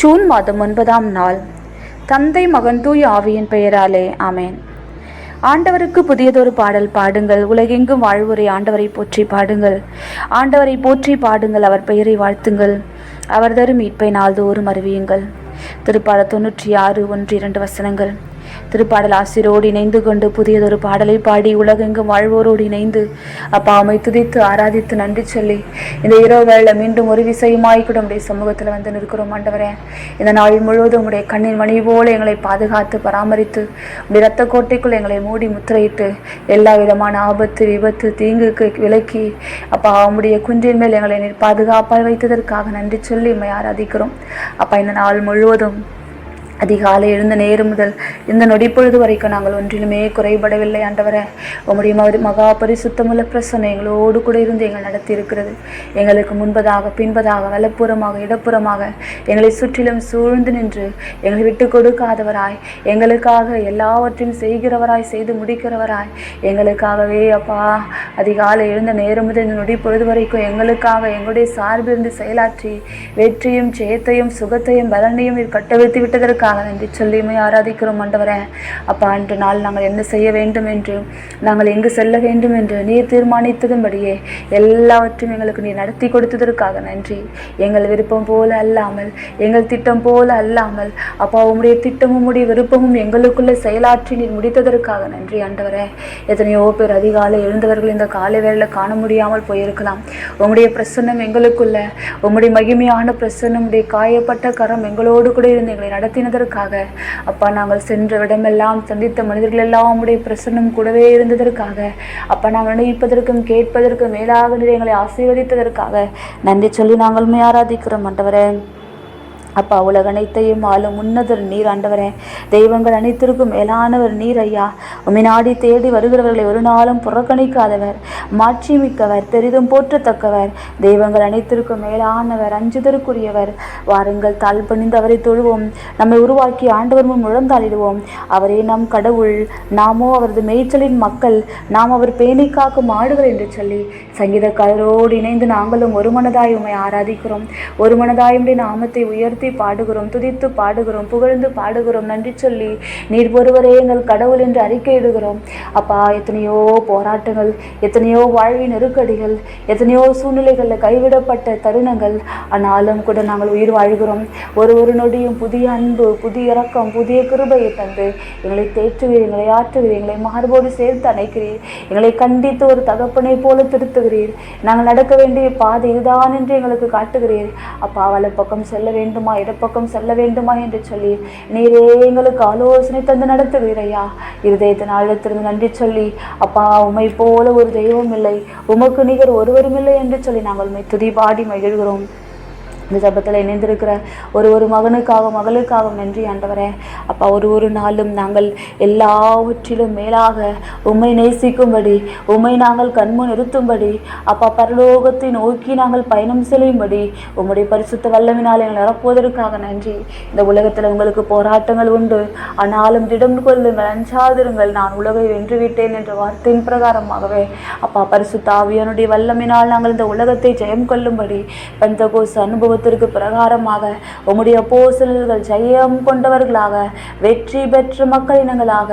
June மாதம் ஒன்பதாம் நாள். தந்தை மகன் தூய் ஆவியின் பெயராலே ஆமேன். ஆண்டவருக்கு புதியதொரு பாடல் பாடுங்கள். உலகெங்கும் வாழ்வுரை ஆண்டவரை போற்றி பாடுங்கள். ஆண்டவரை போற்றி பாடுங்கள். அவர் பெயரை வாழ்த்துங்கள். அவர் தரும் மீட்பை நாள்தோறும் அறிவியுங்கள். திருப்பாட தொண்ணூற்றி ஆறு ஒன்று இரண்டு வசனங்கள். திருப்பாடல் ஆசிரோடு இணைந்து கொண்டு புதியதொரு பாடலை பாடி உலகெங்கும் வாழ்வோரோடு இணைந்து அப்பா அம்மை துதித்து ஆராதித்து நன்றி சொல்லி இந்த இரவு வேளை மீண்டும் ஒரு விசயமாய் கூட உடைய சமூகத்தில் வந்து நிற்கிறோம் ஆண்டவரே. இந்த நாள் முழுவதும் உடைய கண்ணின் மணி போல எங்களை பாதுகாத்து பராமரித்து உடைய இரத்த கோட்டைக்குள் எங்களை மூடி முத்திரையிட்டு எல்லா விதமான ஆபத்து விபத்து தீங்குக்கு விலக்கி அப்பா அவனுடைய குன்றின் மேல் எங்களை நீர் பாதுகாப்பாய் வைத்ததற்காக நன்றி சொல்லி இம்மை ஆராதிக்கிறோம். அப்பா இந்த நாள் முழுவதும் அதிகாலை எழுந்த நேரம் முதல் இந்த நொடிப்பொழுது வரைக்கும் நாங்கள் ஒன்றிலுமே குறைபடவில்லை ஆண்டவரே. உம்முடைய மாதிரி மகா பரிசுத்தமுள்ள பிரசனை எங்களோடு கூட இருந்து எங்கள் நடத்தி இருக்கிறது எங்களுக்கு முன்பதாக பின்பதாக வலப்புறமாக இடப்புறமாக எங்களை சுற்றிலும் சூழ்ந்து நின்று எங்களை விட்டு கொடுக்காதவராய் எங்களுக்காக எல்லாவற்றையும் செய்கிறவராய் செய்து முடிக்கிறவராய் எங்களுக்காகவே அப்பா அதிகாலை எழுந்த நேரம் முதல் இந்த நொடி பொழுது வரைக்கும் எங்களுக்காக எங்களுடைய சார்பிலிருந்து செயலாற்றி வெற்றியும் ஜெயத்தையும் சுகத்தையும் பலனையும் கட்டவிழ்த்து விட்டதற்கு விட்டதற்காக நன்றி சொல்லியுமே ஆராதிக்கிறோம் ஆண்டவரே. அப்பா அன்று நாள் நாங்கள் என்ன செய்ய வேண்டும் என்று நாங்கள் எங்கு செல்ல வேண்டும் என்று நீர் தீர்மானித்ததும்படியே எல்லாவற்றையும் எங்களுக்கு நீர் நடத்தி கொடுத்ததற்காக நன்றி. எங்கள் விருப்பம் போல அல்லாமல் எங்கள் திட்டம் போல அல்லாமல் அப்பா உம்முடைய திட்டமும் உம்முடைய விருப்பமும் எங்களுக்குள்ளே செயலாற்றி நீர் முடித்ததற்காக நன்றி ஆண்டவரே. எத்தனையோ பேர் அதிகாலை எழுந்தவர்கள் இந்த காலை வேளையில் காண முடியாமல் போயிருக்கலாம். உம்முடைய பிரசன்னம் எங்களுக்குள்ள உம்முடைய மகிமையான பிரசன்னம் உடைய காயப்பட்ட கரம் எங்களோடு கூட இருந்து எங்களை நடத்தினதற்காக அப்பா நாங்கள் சென்ற இடமெல்லாம் சந்தித்த மனிதர்கள் எல்லாம் உம்முடைய பிரசன்னம் கூடவே இருந்ததற்காக. அப்பா நாங்கள் நினைப்பதற்கும் கேட்பதற்கும் மேலாக நிலையங்களை எங்களை ஆசீர்வதித்ததற்காக. நன்றி சொல்லி நாங்கள் ஆராதிக்கிறோம் ஆண்டவரே. அப்பா உலக அனைத்தையும் ஆளும் உன்னதர் நீர் ஆண்டவரே. தெய்வங்கள் அனைத்திற்கும் மேலானவர் நீர் ஐயா. உம்மை நாடி தேடி வருகிறவர்களை ஒரு நாளும் புறக்கணிக்காதவர். மாட்சிமிக்கவர் பெரிதும் போற்றத்தக்கவர். தெய்வங்கள் அனைத்திற்கும் மேலானவர் அஞ்சுதற்குரியவர் வாருங்கள் தாழ் பணிந்து அவரை தொழுவோம். நம்மை உருவாக்கி ஆண்டவர் முன் முழந்தாளிடுவோம் அவரே நம் கடவுள். நாமோ அவரது மேய்ச்சலின் மக்கள். நாம் அவர் பேணி காக்கும் ஆடுகள் என்று சொல்லி சங்கீதக்காரரோடு இணைந்து நாங்களும் ஒரு மனதாய் உமை ஆராதிக்கிறோம். ஒரு மனதாய் உம்முடைய நாமத்தை உயர்த்தி பாடுகிறோம் துதித்து பாடுகிறோம் புகழ்ந்து பாடுகிறோம் நன்றி சொல்லி நீர் ஒருவரே எங்கள் கடவுள் என்று அறிக்கையிடுகிறோம். அப்பா எத்தனையோ போராட்டங்கள் எத்தனையோ வாழ்வின் நெருக்கடிகள் எத்தனையோ சூழ்நிலைகளில் கைவிடப்பட்ட தருணங்கள் ஆனாலும் கூட நாங்கள் உயிர் வாழ்கிறோம். ஒரு ஒரு நொடியும் புதிய அன்பு புதிய இரக்கம் புதிய கிருபையை தந்து எங்களை தேற்றுவீர் எங்களை ஆற்றுவீர் எங்களை மார்போடு சேர்த்து அணைக்கிறீர் எங்களை கண்டித்து ஒரு தகப்பனை போல திருத்துகிறீர். நாங்கள் நடக்க வேண்டிய பாதை இதுதான் என்று எங்களுக்கு காட்டுகிறீர். அப்பா வல பக்கம் செல்ல வேண்டுமா இடப்பக்கம் செல்ல வேண்டுமா என்று சொல்லி நீரே எங்களுக்கு ஆலோசனை தந்து நடத்துகிறீர் ஐயா இருதயத்தின் ஆழத்திலிருந்து நன்றி சொல்லி அப்பா உமை போல ஒரு தெய்வம் இல்லை. உமக்கு நிகர் ஒருவரும் இல்லை என்று சொல்லி நாங்கள் உம்மை துதிபாடி மகிழ்கிறோம். இந்த ஜபத்தில் இணைந்திருக்கிற ஒரு ஒரு மகனுக்காக மகளுக்காகவும் நன்றி ஆண்டவரே. அப்பா ஒரு ஒரு நாளும் நாங்கள் எல்லாவற்றிலும் மேலாக உம்மை நேசிக்கும்படி உம்மை நாங்கள் கண்முன் நிறுத்தும்படி அப்பா பரலோகத்தை நோக்கி நாங்கள் பயணம் செல்லும்படி உம்முடைய பரிசுத்த வல்லமினால் எங்களை நிரப்புவதற்காக நன்றி. இந்த உலகத்தில் உங்களுக்கு போராட்டங்கள் உண்டு. ஆனாலும் திடம் கொள்ளுங்கள் அஞ்சாதிருங்கள். நான் உலகை வென்றுவிட்டேன் என்ற வார்த்தையின் பிரகாரமாகவே அப்பா பரிசுத்த ஆவியானுடைய வல்லமினால் நாங்கள் இந்த உலகத்தை ஜெயம் கொள்ளும்படி பந்தகோஸ் அனுபவத்திற்கு பிரகாரமாக உம்முடைய போசல்கள் ஜெயம் கொண்டவர்களாக வெற்றி பெற்ற மக்கள் இனங்களாக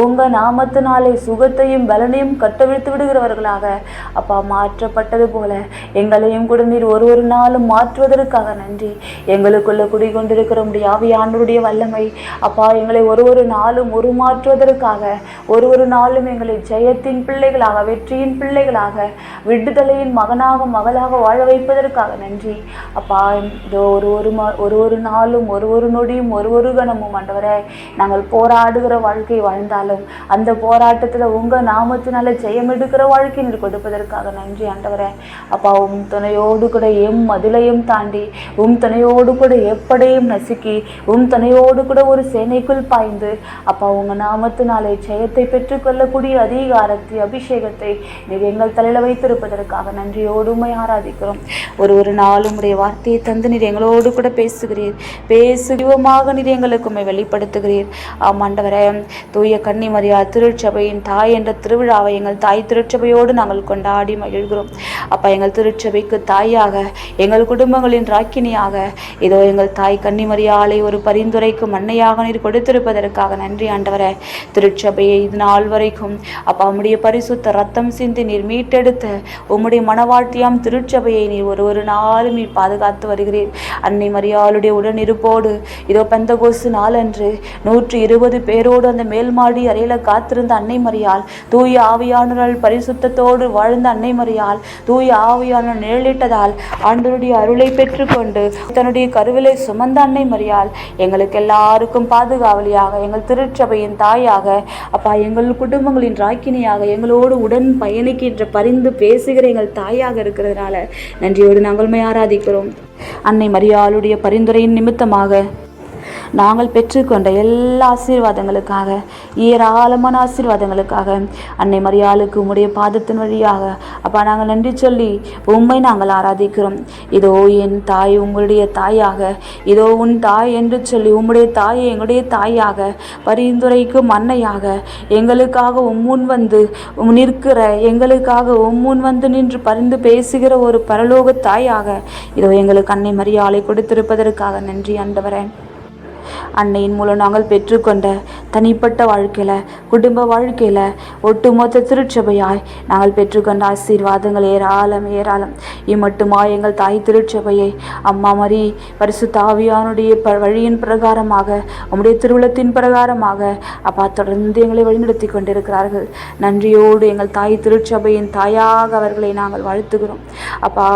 உங்க நாமத்தினாலே சுகத்தையும் பலனையும் கட்டவிழ்த்து விடுகிறவர்களாக அப்பா மாற்றப்பட்டது போல எங்களையும் கூட நீர் ஒரு ஒரு நாளும் மாற்றுவதற்காக நன்றி. எங்களுக்குள்ள குடிகொண்டிருக்கிற உடைய ஆவியானவருடைய வல்லமை அப்பா எங்களை ஒரு ஒரு நாளும் உருமாற்றுவதற்காக ஒரு ஒரு நாளும் எங்களை ஜெயத்தின் பிள்ளைகளாக வெற்றியின் பிள்ளைகளாக விடுதலையின் மகனாக மகளாக வாழ வைப்பதற்காக நன்றி. அப்பா இதோ ஒரு ஒரு மா ஒரு ஒரு நாளும் ஒரு ஒரு நொடியும் ஒரு ஒரு கணமும் ஆண்டவரே நாங்கள் போராடுகிற வாழ்க்கை வாழ்ந்தாலும் அந்த போராட்டத்தில் உங்கள் நாமத்தினால ஜெயம் எடுக்கிற வாழ்க்கை நீர் கொடுப்பதற்காக நன்றி ஆண்டவரே. அப்பா உம் துணையோடு கூட எம் மதிலையும் தாண்டி உம் துணையோடு கூட எப்படையும் நசுக்கி உம் துணையோடு கூட ஒரு சேனைக்குள் பாய்ந்து அப்பா உங்கள் நாமத்தினாலே ஜெயத்தை பெற்றுக்கொள்ளக்கூடிய அதிகாரத்தை அபிஷேகத்தை நீர் எங்கள் தலையில் வைத்திருப்பதற்காக நன்றியோடுமை ஆராதிக்கிறோம். ஒரு ஒரு நாளும் உடைய வார்த்தையை வார்த்தையை தந்து நீர் எங்களோடு கூட பேசுகிறீர். பேசுவமாக நீர் எங்களுக்கு உண்மை வெளிப்படுத்துகிறீர். ஆமாண்டவரே ஆண்டவரே தூய கன்னிமரியா திருச்சபையின் தாய் என்ற திருவிழாவை எங்கள் தாய் திருச்சபையோடு நாங்கள் கொண்டாடி மகிழ்கிறோம். அப்பா எங்கள் திருச்சபைக்கு தாயாக எங்கள் குடும்பங்களின் ராக்கினியாக இதோ எங்கள் தாய் கன்னிமரியாலை ஒரு பரிந்துரைக்கு மண்ணையாக நீர் கொடுத்திருப்பதற்காக நன்றி ஆண்டவரே. திருச்சபையை இது நாள் வரைக்கும் அப்பா உம்முடைய பரிசுத்த ரத்தம் சிந்தி நீர் மீட்டெடுத்த உம்முடைய மனவாழ்த்தியாம் திருச்சபையை நீர் ஒரு ஒரு நாளும் நீர் பாதுகாத்து வருகிறேன். அன்னை மரியாளுடைய உடனிருப்போடு இதோ பெந்தகோசு நாளன்று நூற்றி இருபது பேரோடு அந்த மேல்மாடி அறையில காத்திருந்த அன்னை மரியாள் தூய ஆவியானவர்கள் பரிசுத்தத்தோடு வாழ்ந்த அன்னை மரியாள் தூய ஆவியானவர் நிழலிட்டதால் ஆண்டவருடைய அருளை பெற்றுக்கொண்டு தன்னுடைய கருவிலை சுமந்த அன்னை மரியாள் எங்களுக்கு எல்லாருக்கும் பாதுகாவலியாக எங்கள் திருச்சபையின் தாயாக அப்பா எங்கள் குடும்பங்களின் ராக்கினியாக எங்களோடு உடன் பயணிக்கின்ற பரிந்து பேசுகிற எங்கள் தாயாக இருக்கிறதுனால நன்றியோடு நாங்கள் ஆராதிக்கிறோம். அன்னை மரியாளுடைய பரிந்துரையின் நிமித்தமாக நாங்கள் பெற்றுக்கொண்ட எல்லா ஆசீர்வாதங்களுக்காக ஏராளமான ஆசீர்வாதங்களுக்காக அன்னை மரியாளுக்கு உம்முடைய பாதத்தின் வழியாக. அப்பா நாங்கள் நன்றி சொல்லி உண்மை நாங்கள் ஆராதிக்கிறோம். இதோ என் தாய் உங்களுடைய தாயாக. இதோ உன் தாய் என்று சொல்லி உம்முடைய தாயை எங்களுடைய தாயாக பரிந்துரைக்கும் அன்னையாக. எங்களுக்காக உம்முன் வந்து உம் நிற்கிற எங்களுக்காக உம்முன் வந்து நின்று பரிந்து பேசுகிற ஒரு பரலோக தாயாக. இதோ எங்களுக்கு அன்னை மரியாதை கொடுத்திருப்பதற்காக நன்றி ஆண்டவரே. அன்னையின் மூலம் நாங்கள் பெற்றுக்கொண்ட தனிப்பட்ட வாழ்க்கையில் குடும்ப வாழ்க்கையில் ஒட்டுமொத்த திருச்சபையாய் நாங்கள் பெற்றுக்கொண்ட ஆசீர்வாதங்கள் ஏராளம் ஏராளம். இம்மட்டுமா எங்கள் தாய் திருச்சபையை அம்மா மரி பரிசு தாவியானுடைய ப வழியின் பிரகாரமாக உம்முடைய திருவிழத்தின் பிரகாரமாக அப்பா தொடர்ந்து எங்களை வழிநடத்தி கொண்டிருக்கிறார்கள். நன்றியோடு எங்கள் தாய் திருச்சபையின் தாயாக அவர்களை நாங்கள் வாழ்த்துகிறோம். அப்பா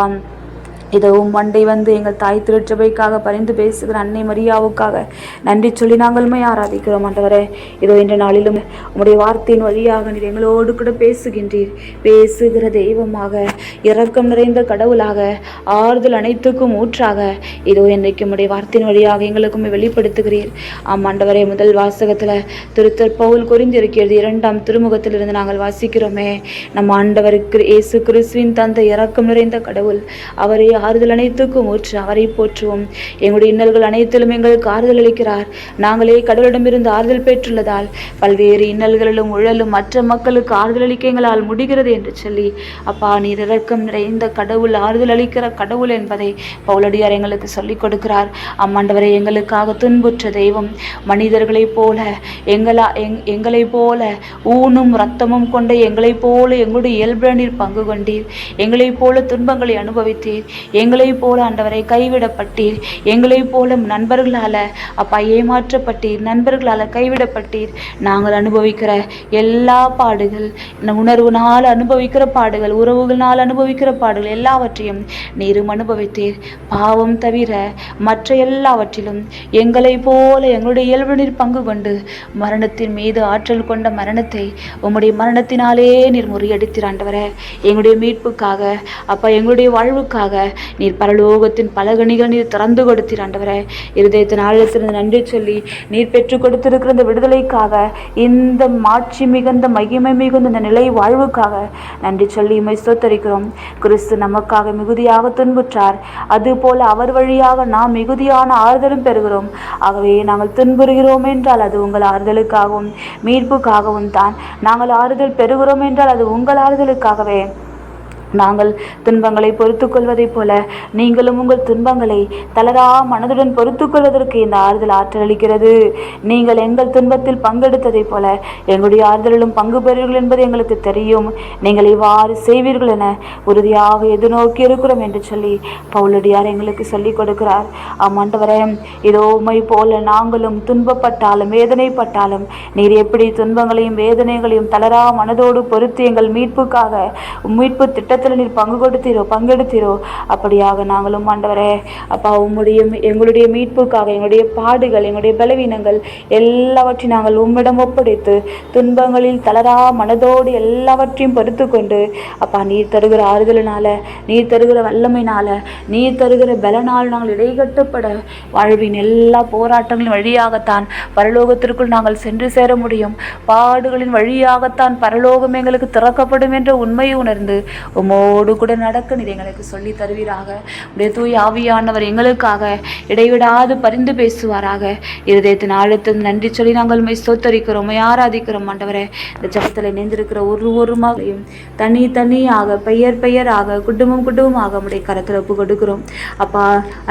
இதோ மண்டை வந்து எங்கள் தாய் திருச்சபைக்காக பரிந்து பேசுகிற அன்னை மரியாவுக்காக நன்றி சொல்லி நாங்களுமே ஆராதிக்கிறோம் ஆண்டவரே. இதோ இன்ற நாளிலும் உங்களுடைய வார்த்தையின் வழியாக நீர் எங்களோடு கூட பேசுகின்றீர். பேசுகிற தெய்வமாக இரக்கம் நிறைந்த கடவுளாக ஆறுதல் அனைத்துக்கும் ஊற்றாக இதோ இன்றைக்கு உடைய வார்த்தையின் வழியாக எங்களுக்கும் வெளிப்படுத்துகிறீர். ஆம் ஆண்டவரே முதல் வாசகத்தில் திருத்தர் பவுல் குறிந்திருக்கிறது இரண்டாம் திருமுகத்திலிருந்து நாங்கள் வாசிக்கிறோமே. நம் ஆண்டவருக்கு இயேசு கிறிஸ்துவின் தந்த இரக்கம் நிறைந்த கடவுள் அவரே ஆறுதல் அனைத்துக்கும் ஊற்று அவரை போற்றுவோம். எங்களுடைய இன்னல்கள் அனைத்திலும் எங்களுக்கு ஆறுதல் அளிக்கிறார். நாங்களே கடவுளிடமிருந்து ஆறுதல் பெற்றுள்ளதால் பல்வேறு இன்னல்களிலும் உழலும் மற்ற மக்களுக்கு ஆறுதல் அளிக்க எங்களால் முடிகிறது என்று சொல்லி அப்பா நீர் இரக்கம் நிறைந்த கடவுள் ஆறுதல் அளிக்கிற கடவுள் என்பதை பவுலடியார் எங்களுக்கு சொல்லிக் கொடுக்கிறார். அம்மாண்டவரை எங்களுக்காக துன்புற்ற தெய்வம். மனிதர்களைப் போல எங்களா எங் எங்களைப் போல ஊனும் ரத்தமும் கொண்ட எங்களைப் போல எங்களுடைய இயல்புல நீர் பங்கு கொண்டீர். எங்களைப் போல துன்பங்களை அனுபவித்தீர். எங்களைப் போல ஆண்டவரை கைவிடப்பட்டீர். எங்களைப் போல நண்பர்களால் அப்பா ஏமாற்றப்பட்டீர். நண்பர்களால் கைவிடப்பட்டீர். நாங்கள் அனுபவிக்கிற எல்லா பாடுகள் இந்த உணர்வுனால் அனுபவிக்கிற பாடுகள் உறவுகளால் அனுபவிக்கிற பாடுகள் எல்லாவற்றையும் நீரும் அனுபவித்தீர். பாவம் தவிர மற்ற எல்லாவற்றிலும் எங்களைப் போல எங்களுடைய இயல்பு நீர் பங்கு கொண்டு மரணத்தின் மீது ஆற்றல் கொண்ட மரணத்தை உம்முடைய மரணத்தினாலே நீர் முறியடித்திராண்டவர எங்களுடைய மீட்புக்காக அப்பா எங்களுடைய வாழ்வுக்காக நீர் பரலோகத்தின் பலகணிகள் நீர் திறந்து கொடுத்தீர் ஆண்டவரே. இருதயத்தின் ஆழத்திலிருந்து நன்றி சொல்லி நீர் பெற்றுக் கொடுத்திருக்கிற இந்த விடுதலைக்காக இந்த மாட்சி மிகுந்த மகிமை மிகுந்த இந்த நிலை வாழ்வுக்காக நன்றி சொல்லி இமை சோத்தரிக்கிறோம் கிறிஸ்து நமக்காக மிகுதியாக துன்புற்றார். அதுபோல அவர் வழியாக நாம் மிகுதியான ஆறுதலும் பெறுகிறோம். ஆகவே நாங்கள் துன்புறுகிறோம் என்றால் அது உங்கள் ஆறுதலுக்காகவும் மீட்புக்காகவும் தான். நாங்கள் ஆறுதல் பெறுகிறோம் என்றால் அது உங்கள் ஆறுதலுக்காகவே. நாங்கள் துன்பங்களை பொறுத்துக் கொள்வதைப் போல நீங்களும் உங்கள் துன்பங்களை தளரா மனதுடன் பொறுத்துக் கொள்வதற்கு இந்த ஆறுதல் ஆற்றல் அளிக்கிறது. நீங்கள் எங்கள் துன்பத்தில் பங்கெடுத்ததைப் போல எங்களுடைய ஆறுதலிலும் பங்கு பெறுவீர்கள் என்பது எங்களுக்கு தெரியும். நீங்கள் இவ்வாறு செய்வீர்கள் என உறுதியாக எதிர்நோக்கி இருக்கிறோம் என்று சொல்லி பவுலடியார் எங்களுக்கு சொல்லிக் கொடுக்கிறார். ஆமாண்டவரே இதோ உமை போல நாங்களும் துன்பப்பட்டாலும் வேதனைப்பட்டாலும் நீர் எப்படி துன்பங்களையும் வேதனைகளையும் தளரா மனதோடு பொறுத்து எங்கள் மீட்புக்காக மீட்பு இடத்துல நீர் பங்கு கொடுத்தீரோ பங்கெடுத்தீரோ? அப்படியாக நாங்களும் ஆண்டவரே அப்பா உம்முடைய எங்களுடைய மீட்புக்காக எங்களுடைய பாடுகள் எங்களுடைய பலவீனங்கள் எல்லாவற்றையும் நாங்கள் உம்மிடம் ஒப்படைத்து துன்பங்களில் தளரா மனதோடு எல்லாவற்றையும் பொறுத்து கொண்டு அப்பா நீர் தருகிற ஆறுதலினால நீர் தருகிற வல்லமைனால நீர் தருகிற பலனால் நாங்கள் இடைகட்டப்பட வாழ்வின் எல்லா போராட்டங்களின் வழியாகத்தான் பரலோகத்திற்குள் நாங்கள் சென்று சேர முடியும். பாடுகளின் வழியாகத்தான் பரலோகம் எங்களுக்கு திறக்கப்படும் என்ற உண்மையை உணர்ந்து உம் நம்மோடு கூட நடக்க நீர் எங்களுக்கு சொல்லி தருவீராக. உடைய தூய் ஆவியானவர் எங்களுக்காக இடைவிடாது பரிந்து பேசுவாராக. இருதயத்தின் ஆழத்தில் நன்றி சொல்லி நாங்கள் உண்மை சோத்தரிக்கிறோம் உம்மை ஆராதிக்கிறோம் ஆண்டவரே. இந்த ஜபத்தில் இணைந்திருக்கிற ஒரு ஒரு மகளையும் தனி தனியாக பெயர் பெயராக குடும்பம் குடும்பமாக உடைய கரத்தில் ஒப்பு கொடுக்கிறோம் அப்பா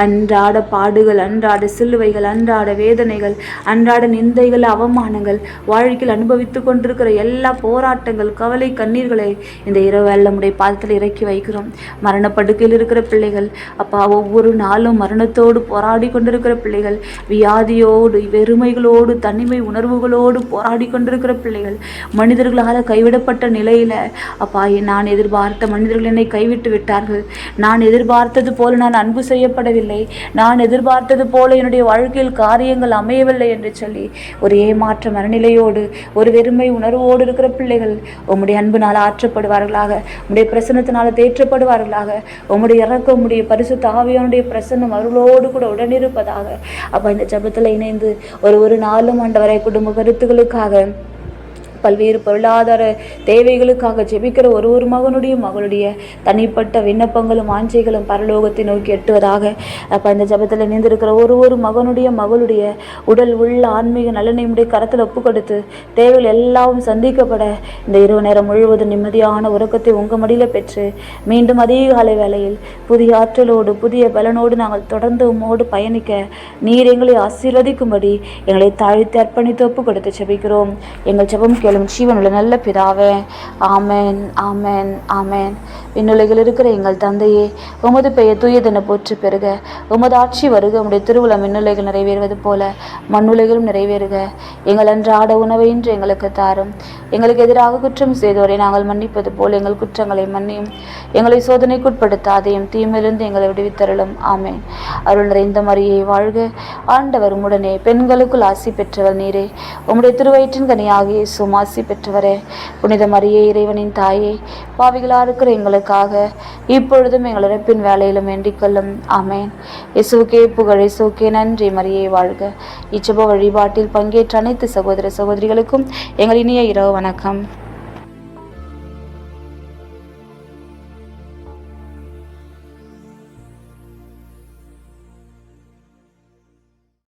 அன்றாட பாடுகள் அன்றாட சிலுவைகள் அன்றாட வேதனைகள் அன்றாட நிந்தைகள் அவமானங்கள் வாழ்க்கையில் அனுபவித்து கொண்டிருக்கிற எல்லா போராட்டங்கள் கவலை கண்ணீர்களை இந்த இரவு நம்முடைய பாதத்தில் இறக்கி வைக்கிறோம். மரணப்படுக்கையில் இருக்கிற பிள்ளைகள் அப்பா ஒவ்வொரு நாளும் மரணத்தோடு போராடி கொண்டிருக்கிற பிள்ளைகள் வியாதியோடு வெறுமைகளோடு தனிமை உணர்வுகளோடு போராடி கொண்டிருக்கிற பிள்ளைகள் மனிதர்களால் கைவிடப்பட்ட நிலையில் அப்பா நான் எதிர்பார்த்த மனிதர்கள் என்னை கைவிட்டு விட்டார்கள். நான் எதிர்பார்த்தது போல நான் அன்பு செய்யப்படவில்லை. நான் எதிர்பார்த்தது போல என்னுடைய வாழ்க்கையில் காரியங்கள் அமையவில்லை என்று சொல்லி ஒரு ஏமாற்ற மனநிலையோடு ஒரு வெறுமை உணர்வோடு இருக்கிற பிள்ளைகள் உம்முடைய அன்பினால் ஆற்றப்படுவார்களாக. உம்முடைய வசனத்தினால தேற்றப்படுவார்களாக. உம்முடைய இறக்க உம்முடைய பரிசு தாவியானுடைய பிரசன்னம் அருளோடு கூட உடனிருப்பதாக. அப்போ இந்த ஜெபத்தில் இணைந்து ஒரு ஒரு நாளும் ஆண்டவரை குடும்ப கருத்துக்களுக்காக பல்வேறு பொருளாதார தேவைகளுக்காக ஜெபிக்கிற ஒரு ஒரு மகனுடைய மகளுடைய தனிப்பட்ட விண்ணப்பங்களும் ஆஞ்சைகளும் பரலோகத்தை நோக்கி எட்டுவதாக அப்போ இந்த ஜபத்தில் இணைந்திருக்கிற ஒரு ஒரு மகனுடைய மகளுடைய உடல் உள்ள ஆன்மீக நலனையுடைய கரத்தில் ஒப்பு கொடுத்து தேவைகள் எல்லாம் சந்திக்கப்பட இந்த இரவு நேரம் முழுவதும் நிம்மதியான உறக்கத்தை உங்கள் மடியில் பெற்று மீண்டும் அதிகாலை வேளையில் புதிய ஆற்றலோடு புதிய பலனோடு நாங்கள் தொடர்ந்து உம்மோடு பயணிக்க நீர் எங்களை ஆசீர்வதிக்கும்படி எங்களை தாழ்த்தி அர்ப்பணித்து ஒப்பு கொடுத்து ஜெபிக்கிறோம். எங்கள் ஜெபம் கேளும். ஜீவனுள்ள நல்ல பிதாவே ஆமேன் ஆமேன் ஆமேன். விண்ணுலகில் இருக்கிற எங்கள் தந்தையே உமது பெயர் தூயதென போற்று பெறுக உமது ஆட்சி வருக உடைய திருவுளம் விண்ணுலகில் நிறைவேறுவது போல மண்ணுலகிலும் நிறைவேறுக. எங்கள் அன்றாட உணவை இன்று எங்களுக்கு தாரும். எங்களுக்கு எதிராக குற்றம் செய்தோரை நாங்கள் மன்னிப்பது போல் எங்கள் குற்றங்களை மன்னியும். எங்களை சோதனைக்குட்படுத்தாதையும் தீமையிலிருந்து எங்களை விடுவித்தருளும். ஆமென். அருள் நிறைந்த மரியை வாழ்க. ஆண்டவர் உடனே பெண்களுக்குள் ஆசி பெற்றவர் நீரே. உம்முடைய திருவயிற்றின் கனியாகிய சுமாசி பெற்றவரே. புனித மரியே இறைவனின் தாயே பாவிகளாக இருக்கிற எங்களுக்காக இப்பொழுதும் எங்கள் இறப்பின் வேலையிலும் வேண்டிக்கொள்ளும் ஆமேன். இசுவுக்கே புகழ் இசுவுக்கே நன்றி மரியை வாழ்க. இச்சப வழிபாட்டில் பங்கேற்ற அனைத்து சகோதர சகோதரிகளுக்கும் எங்கள் இனிய இரவு வணக்கம்